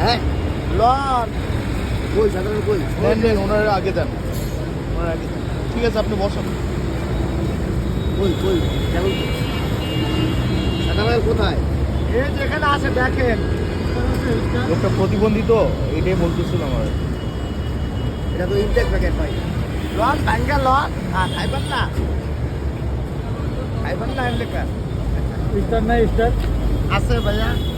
হ্যাঁ? লন। কই সাধারণ কই? নেন নেন ওনার আগে দেন। ওনার আগে দেন। ঠিক আছে আপনি বসুন। কই কই? কেমন সাধারণ কোথায়? এই যেখানে আছে দেখেন। লোকটা প্রতিবন্ধী তো এটাই বলতেছিলাম আর। এটা তো ইনটেক প্যাকেট ভাই। লন ভাঙ্গা লন। হ্যাঁ খাইবেন না। খাইবেন না এলাকা স্টার নাই স্টার? আছে ভাইয়া।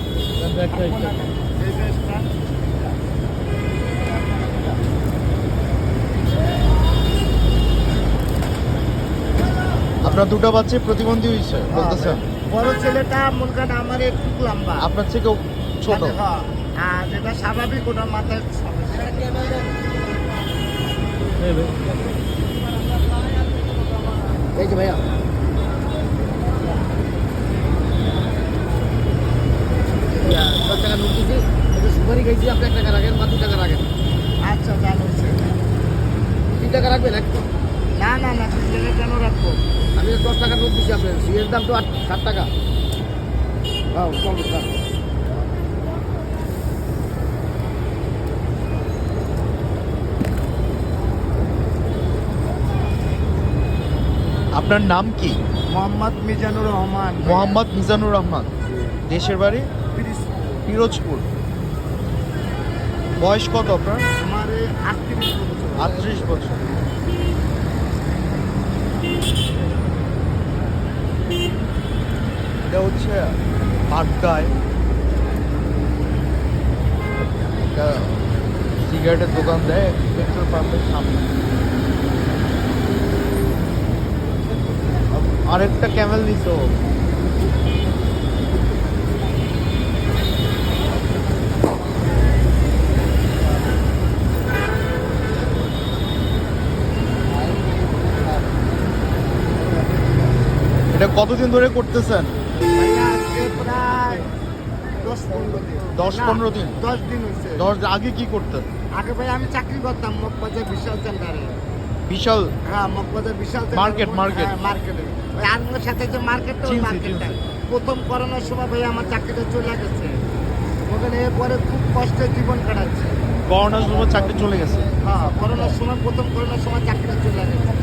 আপনার দুটো বাচ্চা প্রতিবন্ধী হয়েছে বলতেছেন? বড় ছেলেটা মনে করেন আমার একটু লম্বা। আপনার থেকেও ছোট? হ্যাঁ, আর যেটা স্বাভাবিক ওটা মাথায়। এই যে ভাইয়া ইয়া, দশ টাকা নোট দিচ্ছি সুপারি খাইছি আপনি এক টাকা রাখেন বা দু টাকা রাখেন। আচ্ছা জানো সে। তিন টাকা রাখবেন এক না না না তিন টাকা কেন রাখব? আমি দশ টাকা নোট দিচ্ছি আপনার সিএর দাম তো আট ষাট টাকা। হ্যাঁ কম দাম আপনার নাম কি? মোহাম্মদ মিজানুর রহমান। মোহাম্মদ মিজানুর রহমান। দেশের বাড়ি? পিরোজপুর। বয়স কত আপনার? আমার আটত্রিশ বছর। আটত্রিশ বছর। এটা হচ্ছে আড্ডায় একটা সিগারেটের দোকান দেয় পেট্রোল পাম্পের সামনে। আরেকটা ক্যামেল নিত এটা কতদিন ধরে করতেছেন? ভাইয়া আজকে প্রায় দশ পনেরো দিন। দশ দিন? হয়েছে দশ আগে কি করতেন? আগে ভাই আমি চাকরি করতাম মগবাজার বিশাল সেন্টারে। বিশাল? হ্যাঁ মগবাজার বিশাল Market, market। হ্যাঁ, মার্কেটে। ওই আনন্দের সাথে যে মার্কেটটা ওই মার্কেটটা। প্রথম করোনার সময় ভাই আমার চাকরিটা চলে গেছে। ওখানে এরপরে খুব কষ্টে জীবন কাটাচ্ছে। করোনার সময় চাকরি চলে গেছে? হ্যাঁ করোনার সময় প্রথম করোনার সময় চাকরিটা চলে গেছে।